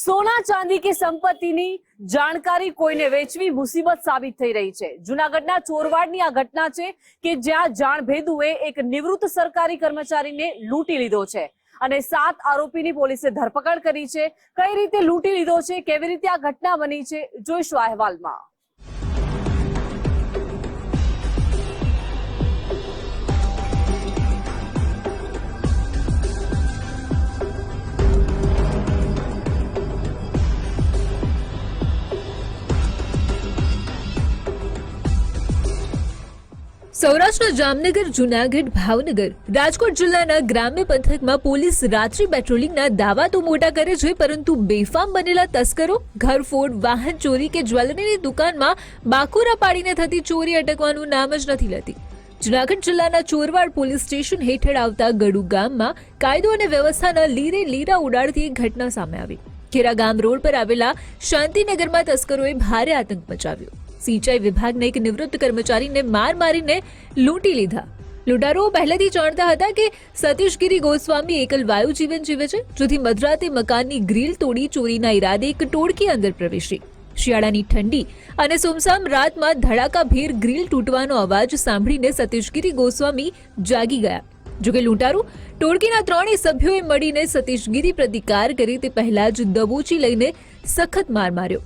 સોના ચાંદી કે સંપત્તિની જાણકારી કોઈને વેચવી મુસીબત સાબિત થઈ રહી છે. જુનાગઢના ચોરવાડની આ ઘટના છે કે જ્યાં જાણભેદુએ એક નિવૃત્ત સરકારી કર્મચારીને લૂંટી લીધો છે અને સાત આરોપીની પોલીસે ધરપકડ કરી છે. કઈ રીતે લૂંટી લીધો છે? કેવી રીતે આ ઘટના બની છે? જોઈશું અહેવાલમાં. સૌરાષ્ટ્રના જામનગર, જુનાગઢ, ભાવનગર, રાજકોટ જિલ્લાના ગ્રામ્ય પંથકમાં પોલીસ રાત્રિ પેટ્રોલિંગના દાવા તો મોટા કરે છે, પરંતુ બેફામ બનેલા તસ્કરો, ઘરફોડ, વાહન ચોરી કે જ્વેલરીની દુકાનમાં બાકોરા પાડીને થતી ચોરી અટકવાનું નામ જ નથી લેતી. જુનાગઢ જિલ્લાના ચોરવાડ પોલીસ સ્ટેશન હેઠળ આવતા ગડુ ગામમાં કાયદો અને વ્યવસ્થાના લીરે લીરા ઉડાડતી એક ઘટના સામે આવી. ખેરા ગામ રોડ પર આવેલા શાંતિનગરમાં તસ્કરોએ ભારે આતંક મચાવ્યો. સિંચાઈ વિભાગના એક નિવૃત્ત કર્મચારીને માર મારીને લૂંટી લીધા. લૂંટારો પહેલેથી જાણતા હતા કે સતીશગીરી ગોસ્વામી એકલ વાયુ જીવન જીવે છે, જેથી મધરાતે મકાનની ગ્રીલ તોડી ચોરીના ઈરાદે એક ટોળકી અંદર પ્રવેશી. શિયાળાની ઠંડી અને સુમસામ રાતમાં ધડાકાભેર ગ્રીલ તૂટવાનો અવાજ સાંભળીને સતીશગીરી ગોસ્વામી જાગી ગયા. જોકે લૂંટારૂ ટોળકીના ત્રણેય સભ્યોએ મળીને સતીશગીરી પ્રતિકાર કરી તે પહેલા જ દબોચી લઈને સખત માર માર્યો.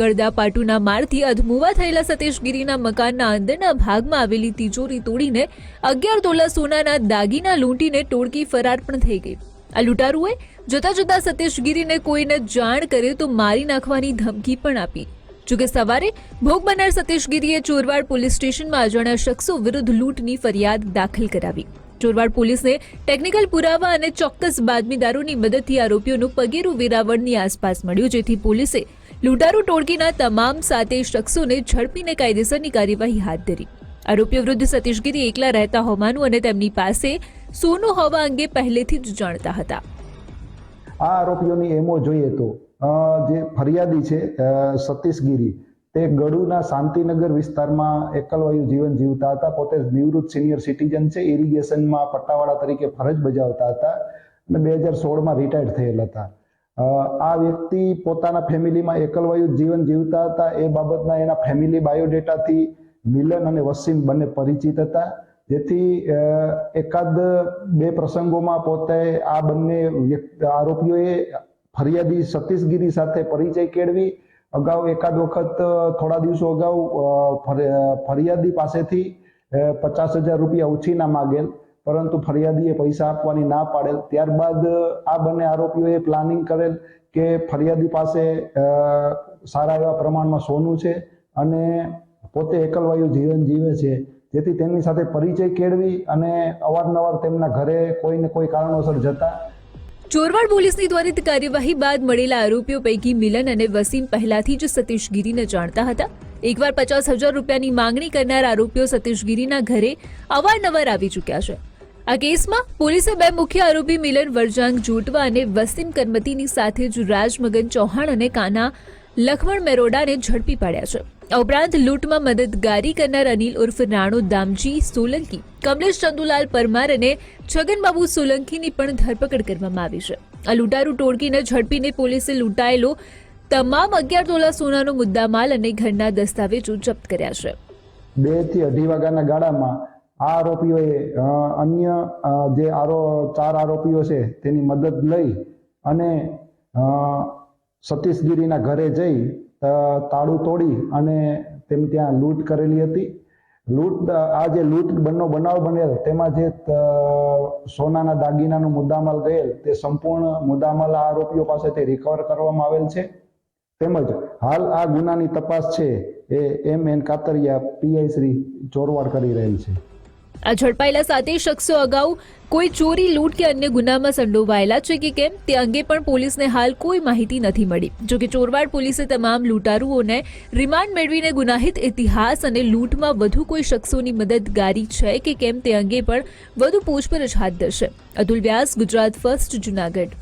ગળદા પાટુના મારથી અધમુવા થયેલા સતીશગીરીના મકાનના અંદરના ભાગમાં આવેલી તિજોરી તોડીને અગિયાર તોલા સોનાના દાગીના લૂંટીને ટોળકી ફરાર પણ થઈ ગઈ. આ લૂંટારુએ જતા જતા સતીશગીરીને કોઈને જાણ કરે તો મારી નાખવાની ધમકી પણ આપી. જોકે સવારે ભોગ બનનાર સતીશગીરીએ ચોરવાડ પોલીસ સ્ટેશનમાં અજાણ્યા શખ્સો વિરુદ્ધ લૂંટની ફરિયાદ દાખલ કરાવી. ચોરવાડ પોલીસને ટેકનિકલ પુરાવા અને ચોક્કસ બાતમીદારોની મદદથી આરોપીઓનું પગેરું વેરાવળની આસપાસ મળ્યું, જેથી પોલીસે લૂંટારૂ ટોળકીના તમામ સાતે શખ્સોને ઝડપીને કાયદેસરની કાર્યવાહી હાથ ધરી. આરોપીઓ વિરુદ્ધ સતીશગીરી એકલા રહેતા હોવાનું અને તેમની પાસે સોનું હોવા અંગે પહેલેથી જ જાણતા હતા. આ આરોપીઓની એમો જોઈએ તો જે ફરિયાદી છે સતીશગીરી, તે ગડુના શાંતિનગર વિસ્તારમાં એકલવાયુ જીવન જીવતા હતા. પોતે નિવૃત્ત સિનિયર સિટીઝન છે. ઇરિગેશનમાં પટ્ટાવાળા તરીકે ફરજ બજાવતા હતા અને બે હજાર સોળમાં રિટાયર્ડ થયેલા હતા. આ વ્યક્તિ પોતાના ફેમિલીમાં એકલવાયુ જીવન જીવતા હતા. એ બાબતના એના ફેમિલી બાયોડેટાથી મિલન અને વસીમ બંને પરિચિત હતા. જેથી એકાદ બે પ્રસંગોમાં પોતે આ બંને આરોપીઓએ ફરિયાદી સતીશગીરી સાથે પરિચય કેળવી. અગાઉ એકાદ વખત થોડા દિવસો અગાઉ ફરિયાદી પાસેથી પચાસ હજાર રૂપિયા ઉછીના માગેલ. પરંતુ ફરિયાદીએ પૈસા આપવાની ના પાડેલ. ત્યારબાદ આ બંને આરોપીઓએ પ્લાનિંગ કરેલ કે ફરિયાદી પાસે સારા એવા પ્રમાણમાં સોનું છે અને પોતે એકલવાયુ જીવન જીવે છે. જેથી તેમની સાથે પરિચય કેળવી અને અવારનવાર તેમના ઘરે કોઈને કોઈ કારણોસર જતા. ચોરવાડ પોલીસની ત્વરિત કાર્યવાહી બાદ મળેલા આરોપીઓ પૈકી મિલન અને વસીમ પહેલાથી જ સતીશગીરીને જાણતા હતા. એકવાર પચાસ હજાર રૂપિયાની માંગણી કરનાર આરોપીઓ સતીશગીરીના ઘરે અવારનવાર આવી ચૂક્યા છે. આ કેસમાં પોલીસે બે મુખ્ય આરોપી મિલન વરજાંગ જોટવા અને વસીમ કરમતીની સાથે જ રાજમગન ચૌહાણ અને કાના લખમણ મેરોડાને ઝડપી પાડ્યા છે. આ ઉપરાંત લૂંટમાં મદદગારી કરનાર અનિલ ઉર્ફ રાણો દામજી સોલંકી, કમલેશ ચંદુલાલ પરમાર અને છગનબાબુ સોલંકીની પણ ધરપકડ કરવામાં આવી છે. આ લૂંટારૂ ટોળકીને ઝડપીને પોલીસે લૂંટાયેલો તમામ અગિયાર તોલા સોનાનો મુદ્દામાલ અને ઘરના દસ્તાવેજો જપ્ત કર્યા છે. બેથી અઢી વાગ્યાના ગાળામાં આ આરોપીઓએ અન્ય જે આરો, ચાર આરોપીઓ છે તેની મદદ લઈ અને સતીશગીરીના ઘરે જઈ તાળું તોડી અને તેમ ત્યાં લૂંટ કરેલી હતી. લૂંટ આ જે લૂંટ બનનો બનાવ બનેલ, તેમાં જે સોનાના દાગીનાનો મુદ્દામાલ ગયેલ તે સંપૂર્ણ મુદ્દામાલ આ આરોપીઓ પાસેથી રિકવર કરવામાં આવેલ છે. તેમજ હાલ આ ગુનાની તપાસ છે A M N Katariya PI Shri Chorvad કરી રહેલ છે. આ ઝડપાયેલા સાતેય શખ્સો અગાઉ કોઈ ચોરી, લૂંટ કે અન્ય ગુનામાં સંડોવાયેલા છે કે કેમ તે અંગે પણ પોલીસને હાલ કોઈ માહિતી નથી મળી. જોકે ચોરવાડ પોલીસે તમામ લૂંટારુઓને રિમાન્ડ મેળવીને ગુનાહિત ઇતિહાસ અને લૂંટમાં વધુ કોઈ શખ્સોની મદદગારી છે કે કેમ તે અંગે પણ વધુ પૂછપરછ હાથ ધરશે. અતુલ વ્યાસ, ગુજરાત ફર્સ્ટ જુનાગઢ.